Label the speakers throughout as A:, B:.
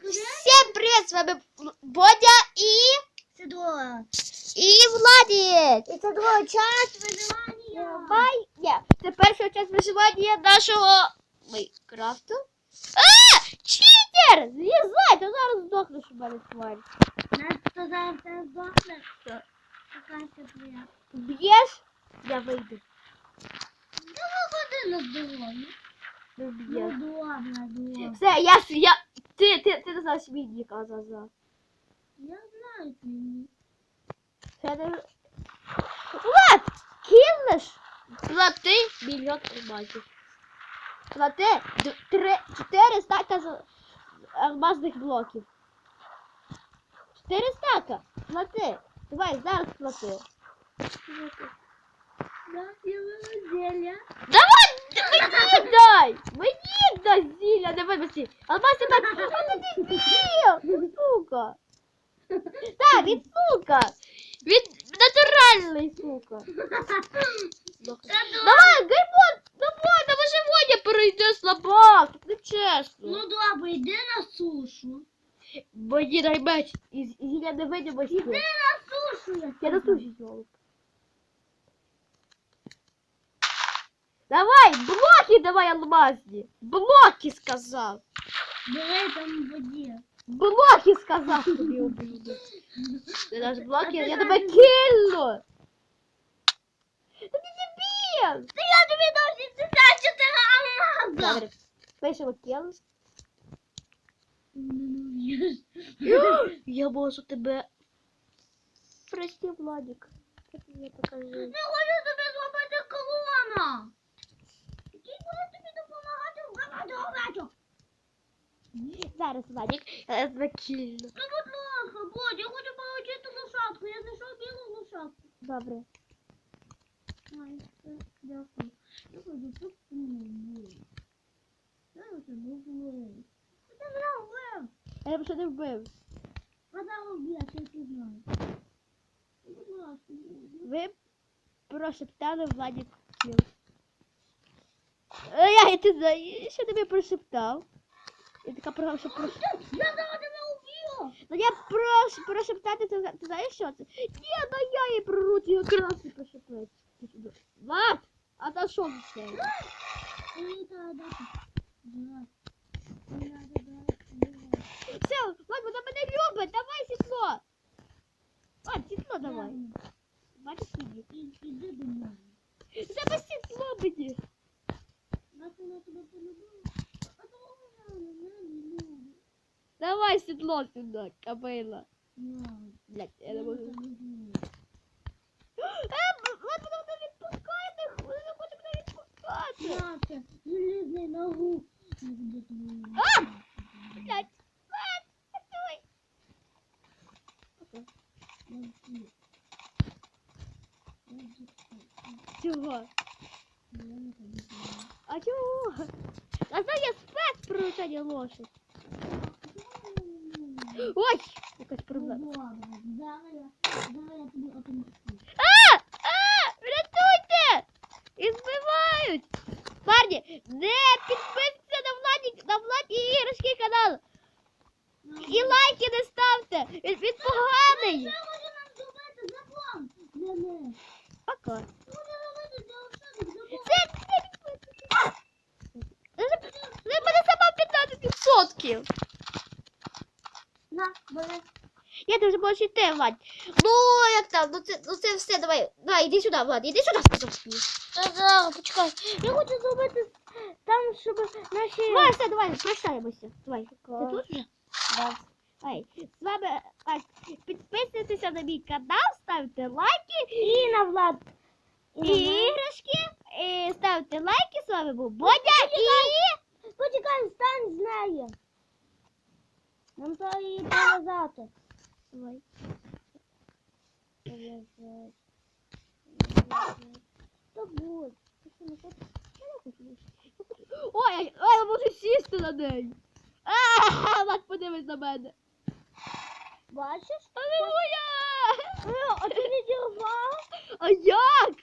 A: Всем привет, с вами Бодя и...
B: Це друга.
A: і Владик.
B: І це друга часть виживання.
A: Ні, це перша частина виживання нашого Майнкрафту. А! Читер! Злізай, ти зараз здохнеш у мене тварь.
B: Нас хто зараз це здохне? Така твоя.
A: Б'єш? Я вийду.
B: Ну, виходи на здоров'я.
A: Не
B: Ну,
A: б'єш.
B: добре, добре.
A: Все, я, я, ти, ти, ти не знаєш мій нік, а за, за.
B: Я знаю твій.
A: Це не... Влад, кинеш? Плати мільйон алмазів. Плати д- три, чотири стака з алмазних блоків. Чотири стака. Плати. Давай, зараз плати.
B: Да, я вилазеля.
A: Давай, мені дай! Мені дай зілля, не вибачи. Алмази так, а ти дебіл, сука. Так, він сука. Він натуральний, сука. Давай, геймон, давай, на виживання перейди слабак. Не чесно.
B: Ну добре, йди на сушу.
A: Мені дай меч із зілля невидимості.
B: Іди на сушу.
A: Я
B: сказала.
A: на суші золок. Давай, блоки давай алмазні. Блоки сказав.
B: Бери там в воді.
A: Блоки сказав тобі убийду. Ти наш блоки, я тебе килю. Та ти дебіл.
B: Та я тобі дав 64 алмаза.
A: Добре, пишемо кіл.
B: Ну,
A: Я можу тебе. Прости, Владик. Я тобі покажу.
B: Не хочу тобі зробити колона.
A: Зараз, я тебе кілю.
B: Ну, будь ласка, будь, я хочу получити лошадку. Я знайшов білу лошадку.
A: Добре.
B: Дякую. Я хочу тут. Я мене вбив.
A: Я б ще не вбив.
B: Казав вбив, я ти знаю. Будь ласка, будь.
A: Ви прошептали Владик кіл. Е, Я, знаєш, що тобі прошептав? Я така програма, що прош...
B: Я зараз тебе вбив.
A: Ну я прошу прошептати, ти, ти знаєш що це? Ні, ну я її проручу, якраз і прошептати. Влад! А та що це?
B: Мені треба дати. Да. Мені треба дати.
A: Все, Влад, вона мене любить, давай сітло. Влад, сітло давай. Бачиш сіді.
B: І- Іди до мене.
A: Тебе сітло мені. Давай сітло сюди, кабила.
B: На,
A: Блять, я не
B: я
A: можу.
B: тебе люблю.
A: Е, Влад, вона мене відпускає, не- вона не хоче мене відпускати.
B: На, це железний ногу. Не буде тобі.
A: А! Блять, Влад, давай.
B: Я вбив. Я вбив.
A: Чого?
B: Я не тобі люблю.
A: А чого? А це я спец приручання лошадь. Ой, якась проблема.
B: Ну.
A: А! А! Врятуйте! І збивають! Парні, не підписуйтесь на Владі, на Владі іграшки канал. І лайки не ставте. Він, він поганий.
B: Них.
A: Пока.
B: Закон?
A: Це підписуйтесь. Ви мене сама 15%.
B: На, бери.
A: Я дуже можу йти, Влад. Ну, як там? Ну це, ну це все, давай. Давай, іди сюди, Влад, іди сюди, сказав тобі.
B: Та зараз, почекай. Я хочу зробити там, щоб наші...
A: Давай, все, давай, прощаємося. Давай. Ти тут вже? Да. Ай, з вами так, підписуйтеся на мій канал, ставте лайки
B: І на Влад.
A: і іграшки, і ставте лайки. З вами був Бодя і...
B: Почекай, встань з нею. Нам треба її пов'язати.
A: Давай.
B: Пов'язати. Та будь. Ти що, не хочеш?
A: Я не хочу більше. Ой, ой, я можу сісти на неї. А, Влад, подивись на мене.
B: Бачиш?
A: Аллилуйя!
B: Е, А ти не дірвав?
A: А як?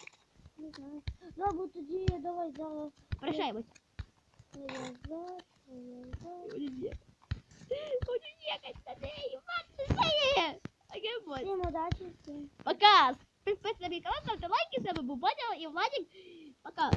B: Не знаю. Добре, тоді давай зараз
A: Прощаємось.
B: пов'язати, пов'язати.
A: Хочу ехать на
B: ней. Макс, Окей, бой. Всем удачи. Всем.
A: Пока. Подписывайтесь на мой канал, ставьте лайки, с вами был Бодя и Владик. Пока.